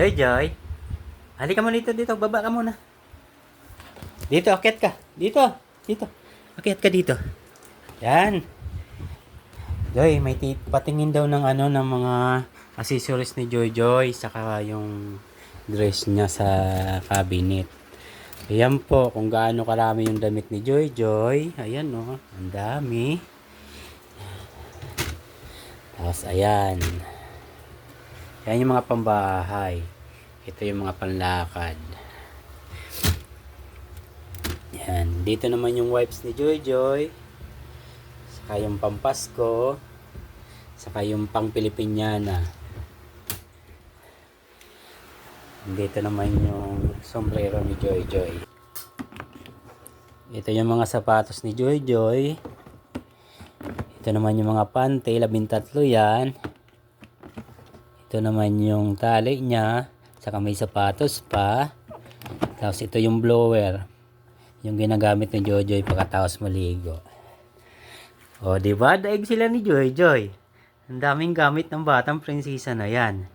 Joy Joy. Halika mo dito dito, baba ka muna. Dito, akyat ka. Dito, dito. Akyat ka dito. Yan. Joy, may ti- patingin daw ng ano ng mga accessories ni Joy Joy saka yung dress niya sa cabinet. Ayan po, kung gaano karami yung damit ni Joy Joy. Ayan oh, ang dami. Tapos ayan. Yan yung mga pambahay. Ito yung mga panlakad. Yan. Dito naman yung wipes ni Joy Joy. Saka yung pampasko. Saka yung pang Pilipinyana. Dito naman yung sombrero ni Joy Joy. Ito yung mga sapatos ni Joy Joy. Ito naman yung mga pante, labintatlo yan. Ito naman yung tali niya. Saka may sapatos pa. Tapos ito yung blower. Yung ginagamit ni Jojoy pagkatapos maligo. O, di ba? Daig sila ni Joy Joy. Ang daming gamit ng batang prinsesa na yan.